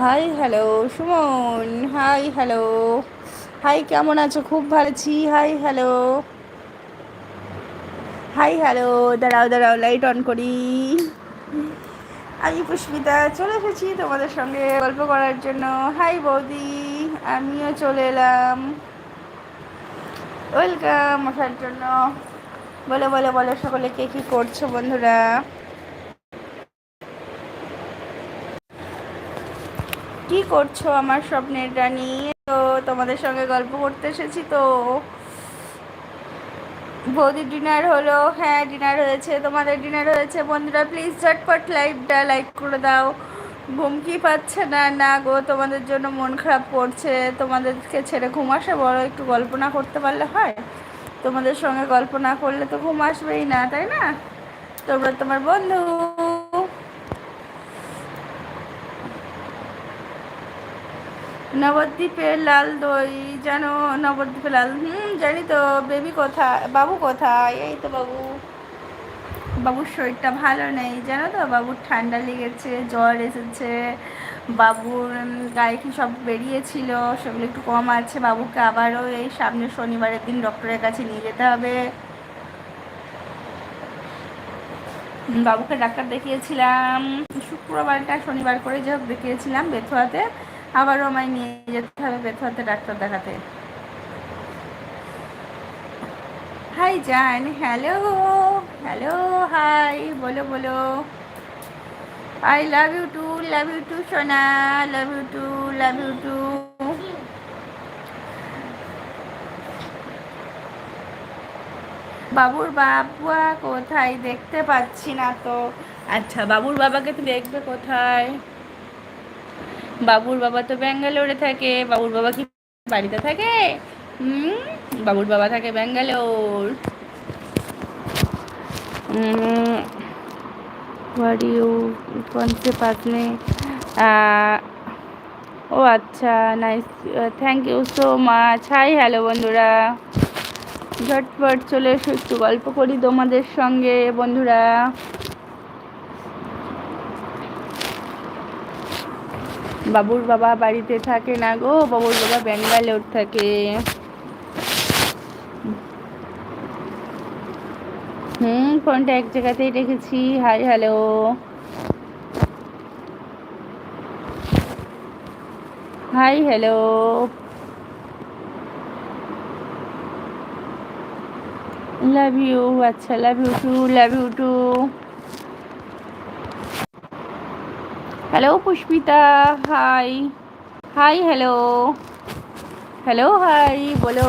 Hi, hello, Suman. Hi, hello. Hi, কেমন আছো? খুব ভালো আছি। Hi, hello. Hi, hello. দাঁড়াও দাঁড়াও লাইট অন করি। আমি পুষ্পিতা, চলে এসেছি তোমাদের সঙ্গে গল্প করার জন্য। হাই, বৌদি, আমিও চলে এলাম। ওয়েলকাম আসার জন্য। বলে বলে বলে, সকলে কে কী করছ বন্ধুরা? কি করছ আমার স্বপ্নের রানী? তো তোমাদের সঙ্গে গল্প করতে এসেছি তো। বৌদির ডিনার হলো। হ্যাঁ ডিনার হয়েছে। তোমাদের ডিনার হয়েছে। বন্ধুরা প্লিজ ঝটপট লাইভটা লাইক করে দাও। ঘুম কি পাচ্ছে না? না গো, তোমাদের জন্য মন খারাপ করছে। তোমাদেরকে ছেড়ে ঘুম আসে? বড় একটু গল্প না করতে পারলে হয়? তোমাদের সঙ্গে গল্প না করলে তো ঘুম আসবেই না, তাই না? তোমরা তোমার বন্ধু। নবদ্বীপের লাল দই, জানো নবদ্বীপের লাল, হুম, জানি তো বেবি কোথায়, বাবু কোথায়? এই তো বাবু। বাবুর শরীরটা ভালো নেই, জানো তো, বাবুর ঠান্ডা লেগেছে, জ্বর এসেছে, বাবুর গায়ে কি সব বেরিয়েছিল, সেগুলো একটু কম আছে, বাবুকে আবারও এই সামনের শনিবারের দিন ডক্টরের কাছে নিয়ে যেতে হবে। বাবুকে ডাক্তার দেখিয়েছিলাম, শুক্রবারটা শনিবার করে যে দেখিয়েছিলাম বেথুয়াতে। আবারও আমায় নিয়ে যেতে হবে বেথুয়াতে ডাক্তার দেখাতে। হাই জান, হ্যালো হ্যালো, হাই, বলো বলো। I love you too love you too সোনা love you too love you too বাবুর বাবুয়া কোথায় দেখতে পাচ্ছি না তো। আচ্ছা বাবুর বাবাকে তো দেখবে কোথায়? বাবুর বাবা তো ব্যাঙ্গালোরে থাকে, বাবুর বাবা কি বাড়িতে থাকে? বাবুর বাবা থাকে ব্যাঙ্গালোর। ও আচ্ছা nice thank you so much hi hello বন্ধুরা। ঝটপট চলে এসো, একটু গল্প করি তোমাদের সঙ্গে, বন্ধুরা। বাবুর বাবা বাড়িতে থাকে না গো, বাবুর বাবা ব্যাঙ্গালোর থাকে। হুম, ফোনটা এক জায়গাতেই রেখেছি। Hi, hello. Hi, hello. Love you আচ্ছা love you too love you too hello Pushpita hi hi hello hello hi বলো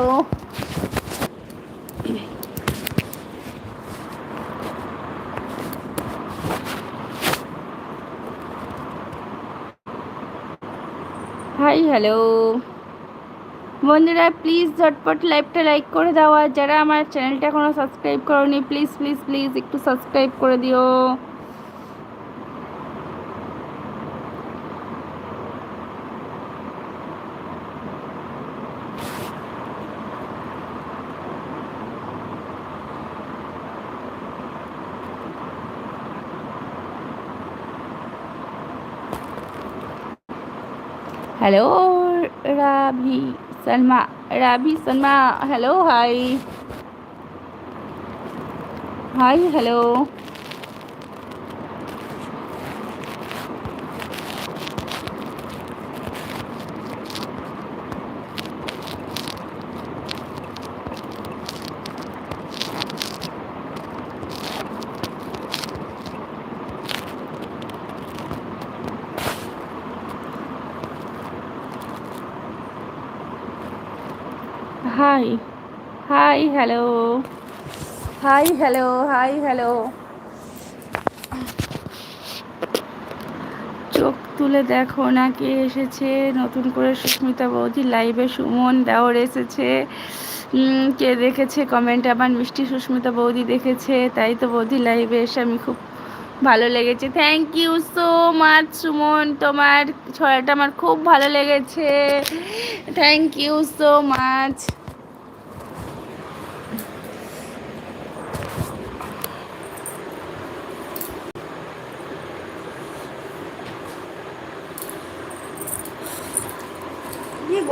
হাই হ্যালো বন্ধুরা প্লিজ ঝটপট লাইভটা লাইক করে দাও। আর যারা আমার চ্যানেলটা এখনও সাবস্ক্রাইব করোনি প্লিজ প্লিজ প্লিজ একটু সাবস্ক্রাইব করে দিও। Hello राभी Salma राभी Salma hello hi. Hi hello. Hi hi hello hi hello hi hello চোখ তুলে দেখো না কে এসেছে? নতুন করে সুস্মিতা বৌদি লাইভে সুমন দেওয়ার এসেছে। কে দেখেছে? কমেন্ট আবার মিষ্টি সুস্মিতা বৌদি দেখেছে। তাই তো বৌদি লাইভে এসে আমি খুব ভালো লেগেছে। Thank you so much Suman. তোমার ছড়াটা আমার খুব ভালো লেগেছে। থ্যাংক ইউ সো মাচ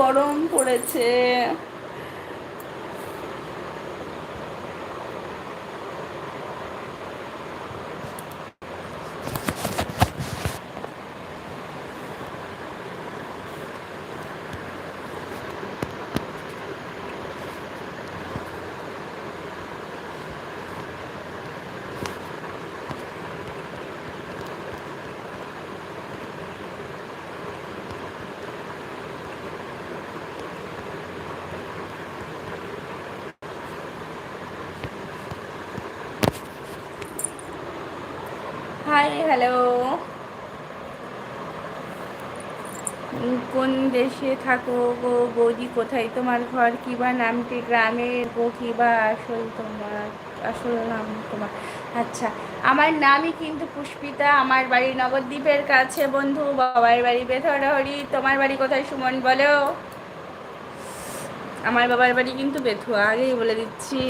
গরম পড়েছে। হাই হ্যালো কোন দেশে থাকো গো বৌদি? কোথায় তোমার ঘর? কি বা নামটি গ্রামের গো, কি বা আসল তোমার? আসল নাম তোমার? আচ্ছা আমার নামই কিন্তু পুষ্পিতা। আমার বাড়ি নবদ্বীপের কাছে, বন্ধু। বাবার বাড়ি বেথরহরি। তোমার বাড়ি কোথায় সুমন বলো? আমার বাবার বাড়ি কিন্তু বেথুয়া, আগেই বলে দিচ্ছি।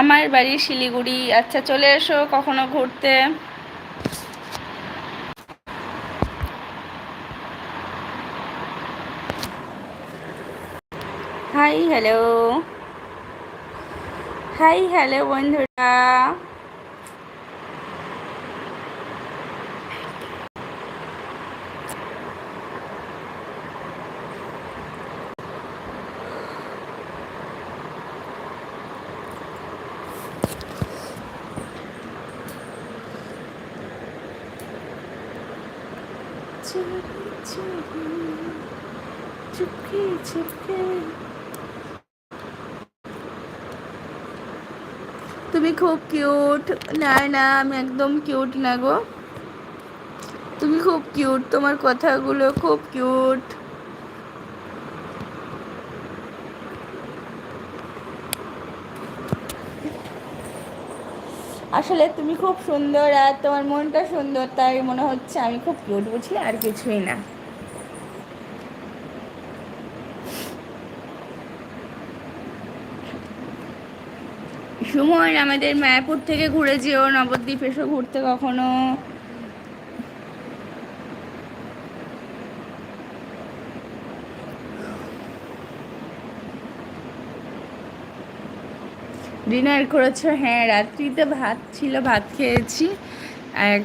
আমার বাড়ি শিলিগুড়ি। আচ্ছা চলে এসো কখনো ঘুরতে। হাই হ্যালো হাই হ্যালো বন্ধুরা। খুব কিউট না না, আমি একদম কিউট না গো। তুমি খুব কিউট তোমার কথাগুলো খুব কিউট আসলে তুমি খুব সুন্দর আর তোমার মনটা সুন্দর, তাই মনে হচ্ছে আমি খুব কিউট বুঝলে? আর কিছুই না। সুমন আমাদের মায়াপুর থেকে ঘুরে যেও, নবদ্বীপ এসো ঘুরতে কখনো। ডিনার করেছ? হ্যাঁ রাত্রিতে ভাত ছিল, ভাত খেয়েছি। আর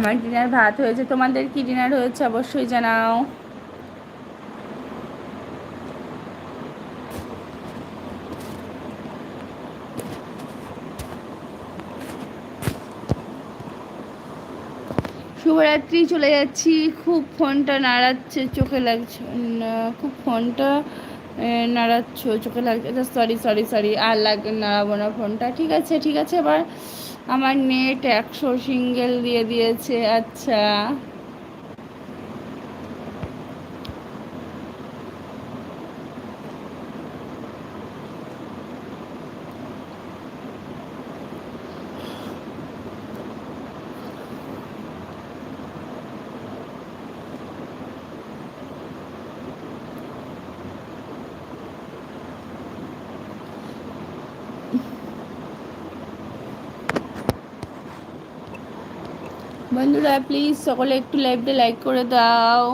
আমার ডিনার ভাত হয়েছে, তোমাদের কি ডিনার হয়েছে অবশ্যই জানাও। শুভরাত্রি, চলে যাচ্ছি। খুব ফোনটা নাড়াচ্ছে, চোখে লাগছে খুব ফোনটা নাড়াচ্ছ, চোখে লাগছে। সরি সরি সরি আর লাগ, নাড়াবো না ফোনটা। ঠিক আছে ঠিক আছে, এবার আমার নেট একশো সিঙ্গেল দিয়ে দিয়েছে আচ্ছা। বন্ধুরা প্লিজ সকলে একটু লাইভটা লাইক করে দাও।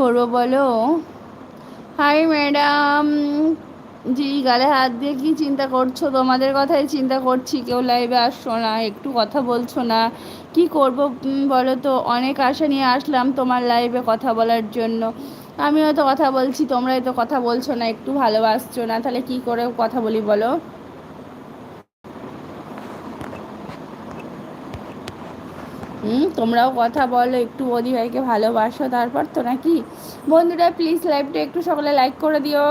করব বলো? হাই ম্যাডাম জি, গালে হাত দিয়ে কি চিন্তা করছ? তোমাদের কথাই চিন্তা করছি। কেউ লাইভে আসছো না, একটু কথা বলছো না। কি করব বলো তো? অনেক আশা নিয়ে আসলাম তোমার লাইভে কথা বলার জন্য। আমিও তো কথা বলছি, তোমরাই তো কথা বলছো না, একটু ভালোবাসছো না। তাহলে কি করে কথা বলি বলো? হুম, তোমরাও কথা বলো, একটু বৌদি ভাইকে ভালোবাসো, তারপর তো নাকি? বন্ধুরা প্লিজ লাইভটা একটু সকলে লাইক করে দিও।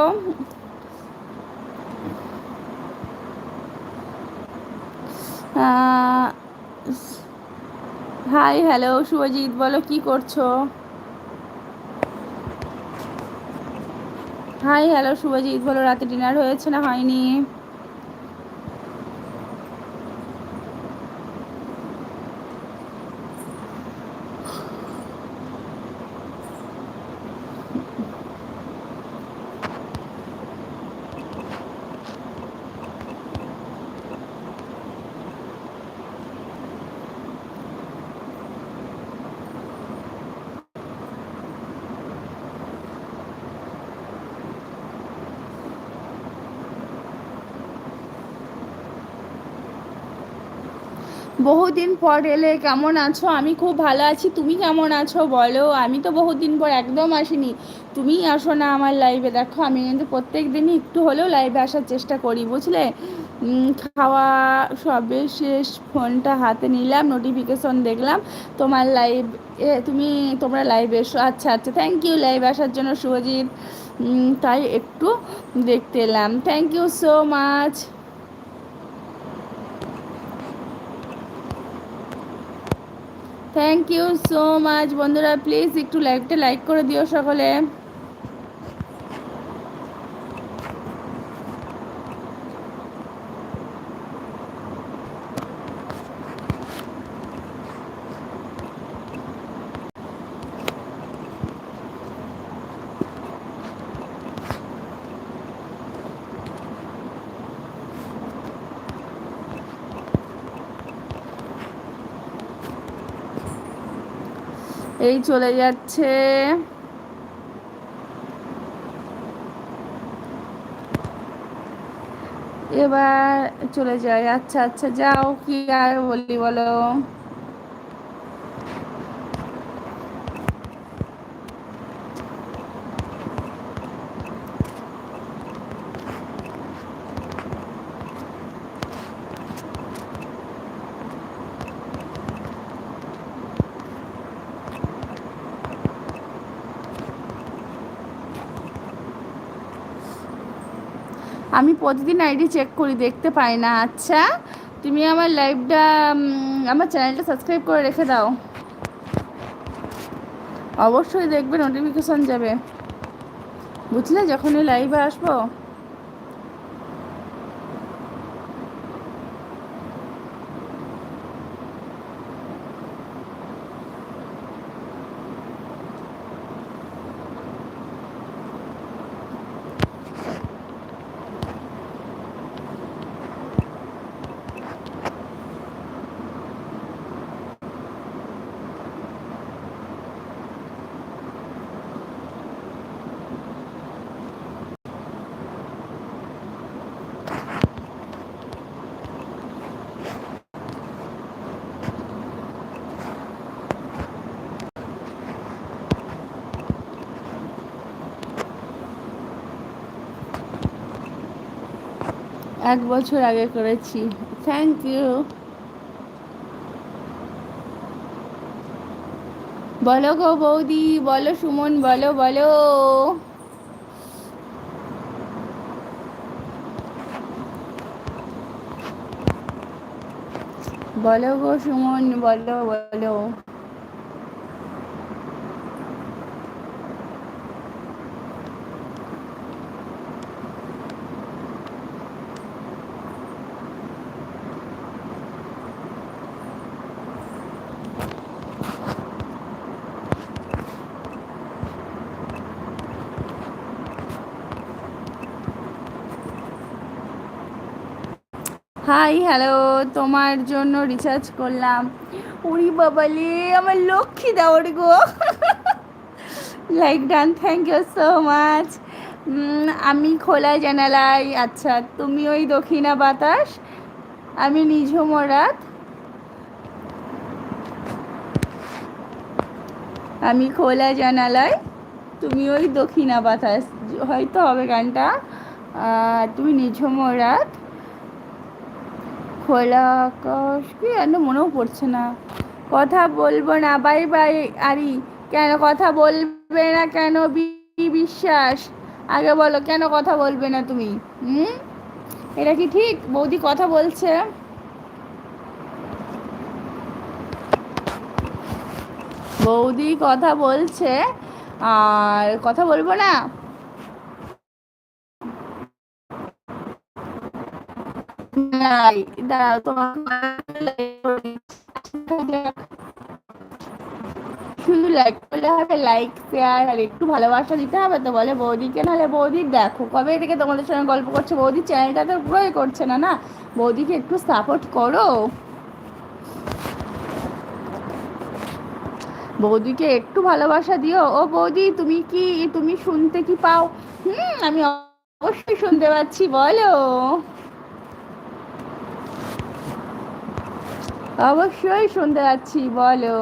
হাই হ্যালো শুভজিৎ, বলো, কি করছ? হাই হ্যালো শুভজিৎ, বলো, রাতে ডিনার হয়েছে না হয়নি? বহুদিন পর এলে, কেমন আছো? আমি খুব ভালো আছি, তুমি কেমন আছো? বলো, আমি তো বহুদিন পর একদম আসিনি। তুমিই আসো না আমার লাইভে দেখো, আমি কিন্তু প্রত্যেক দিনই একটু হলেও লাইভে আসার চেষ্টা করি, বুঝলে? খাওয়া সবে শেষ, ফোনটা হাতে নিলাম নোটিফিকেশন দেখলাম। তোমার লাইভ এ, তুমি, তোমরা লাইভ এসো। আচ্ছা আচ্ছা থ্যাংক ইউ লাইভ আসার জন্য শুভজিৎ। তাই একটু দেখতে এলাম। Thank you so much thank you so much বন্ধুরা প্লিজ একটু লাইভটা লাইক করে দিও সকলে। এই চলে যাচ্ছে। এবার চলে যায় আচ্ছা আচ্ছা যাও কি আর বলি বলো? আমি প্রতিদিন আইডি চেক করি, দেখতে পাই না। আচ্ছা তুমি আমার লাইভটা আমার চ্যানেলটা সাবস্ক্রাইব করে রেখে দাও। অবশ্যই দেখবে নোটিফিকেশান যাবে। বুঝলে, যখনই লাইভে আসব এক বছর আগে করেছি। থ্যাংক ইউ বলো গো বৌদি, বলো সুমন, বলো বলো। বলো গো সুমন, বলো বলো। হাই হ্যালো তোমার জন্য রিচার্জ করলাম। উড়ি বাবালে আমার লক্ষ্মী দাওয়ার গো। Like done thank you so much আমি খোলা জানালাই আচ্ছা তুমি ওই দক্ষিণা বাতাস, আমি নিঝুম রাত। আমি খোলা জানালায়, তুমি ওই দক্ষিণা বাতাস, হয়তো হবে গানটা তুমি নিঝুম রাত। খোলা আকাশ কি এত মনেও পড়ছে না। কথা বলব না, বাই বাই আরি। কেন কথা বলবে না কেন বিশ্বাস? আগে বলো, কেন কথা বলবে না তুমি? হুম? এটা কি ঠিক? বৌদি কথা বলছে। বৌদি কথা বলছে, আর কথা বলব না? শুধু লাইক করলে হবে লাইক শেয়ার আর একটু ভালোবাসা দিতে হবে তো বলে বৌদিকে। নাহলে বৌদি দেখো, কবে থেকে তোমাদের সঙ্গে গল্প করছে? বৌদি চ্যানেলটা তো করছে না না? বৌদিকে একটু সাপোর্ট করো। বৌদিকে একটু ভালোবাসা দিও। ও বৌদি, তুমি কি, তুমি শুনতে কি পাও? হুম, আমি অবশ্যই শুনতে পাচ্ছি, বলো। অবশ্যই শুনতে পাচ্ছি বলো।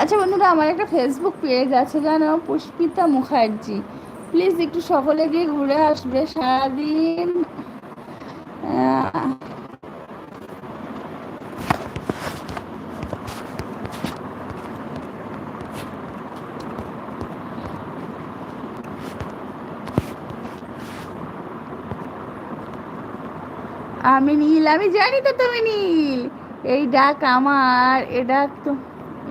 আচ্ছা বন্ধুরা, আমার একটা ফেসবুক পেজ আছে, জানো? পুষ্পিতা মুখার্জি। প্লিজ একটু সকলে গিয়ে ঘুরে আসবে, সারাদিন আমি নীল, আমি জানি তো তুমি নীল। এই ডাক আমার, এ ডাক তো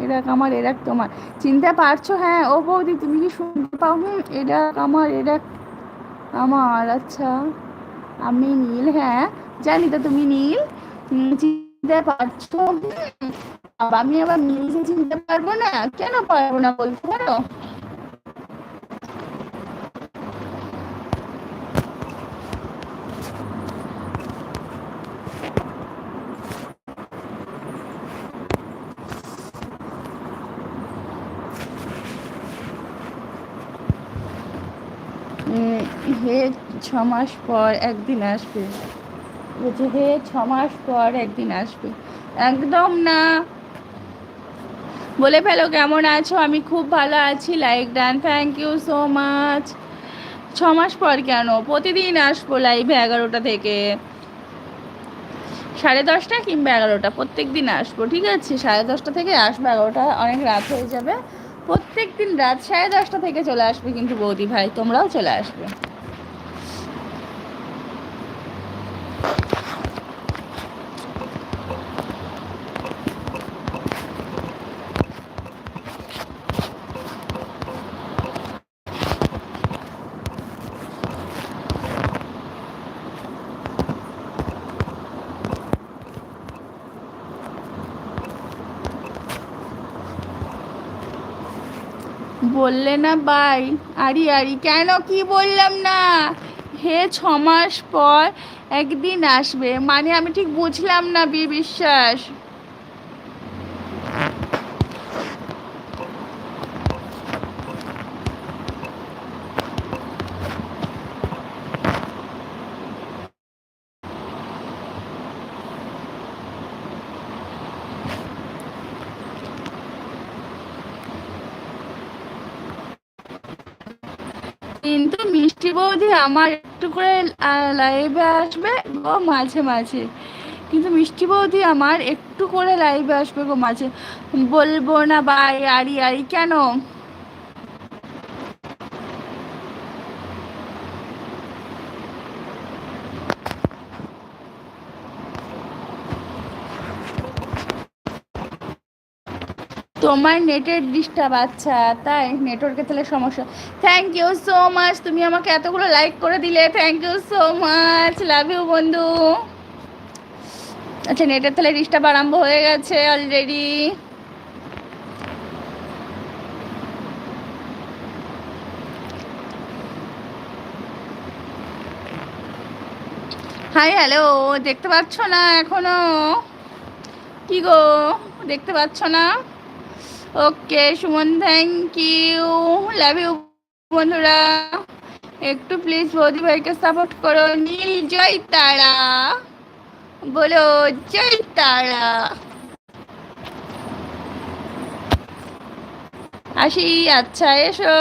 এরা আমার এরা তোমার। চিনতে পারছ? হ্যাঁ ও বৌদি, তুমি কি শুনতে পাও? হুম এরা আমার এরা আমার। আচ্ছা আমি নীল হ্যাঁ জানি তো তুমি নীল। চিনতে পারছ? আমি আবার নীলকে চিনতে পারব না? কেন পারব না বলতে পারো? হে ছ মাস পর একদিন আসবে। বলছে হে ছ মাস পর একদিন আসবে। একদম না। বলে ফেলো, কেমন আছো? আমি খুব ভালো আছি, like done thank you so much ছ মাস পর কেন? প্রতিদিন আসব লাইভে এগারোটা থেকে। সাড়ে দশটা কিংবা এগারোটা, প্রত্যেক দিন আসব, ঠিক আছে? সাড়ে দশটা থেকে আসব এগারোটা, অনেক রাত হয়ে যাবে। প্রত্যেক দিন রাত সাড়ে দশটা থেকে চলে আসবে কিন্তু বৌদি ভাই, তোমরাও চলে আসবে। বললে না বাই। আরি আরি, কেন? কি বললাম না? হে ছ মাস পর একদিন আসবে। মানে আমি ঠিক বুঝলাম না বি বিশ্বাস কিন্তু মিষ্টি বৌদি আমার একটু করে লাইভে আসবে গো মাঝে মাঝে। কিন্তু মিষ্টি বৌদি আমার একটু করে লাইভে আসবে গো মাঝে। বলব না বাই আরি আরি কেন? তোমার নেটের ডিস্টার্ব আচ্ছা তাই? নেটওয়ার্কের তাহলে সমস্যা। থ্যাংক ইউ সো মাচ তুমি আমাকে এতগুলো লাইক করে দিলে। Thank you so much love you বন্ধু। আচ্ছা নেটের তাহলে ডিস্টার্ব আরম্ভ হয়ে গেছে অলরেডি হাই হ্যালো দেখতে পাচ্ছ না এখনও? কি গো, দেখতে পাচ্ছ না? Okay Suman thank you love you বন্ধুরা। একটু প্লিজ বৌদি ভাইকে সাপোর্ট করো। নীল জয় তারা বলো জয় তারা আসি আচ্ছা এসো।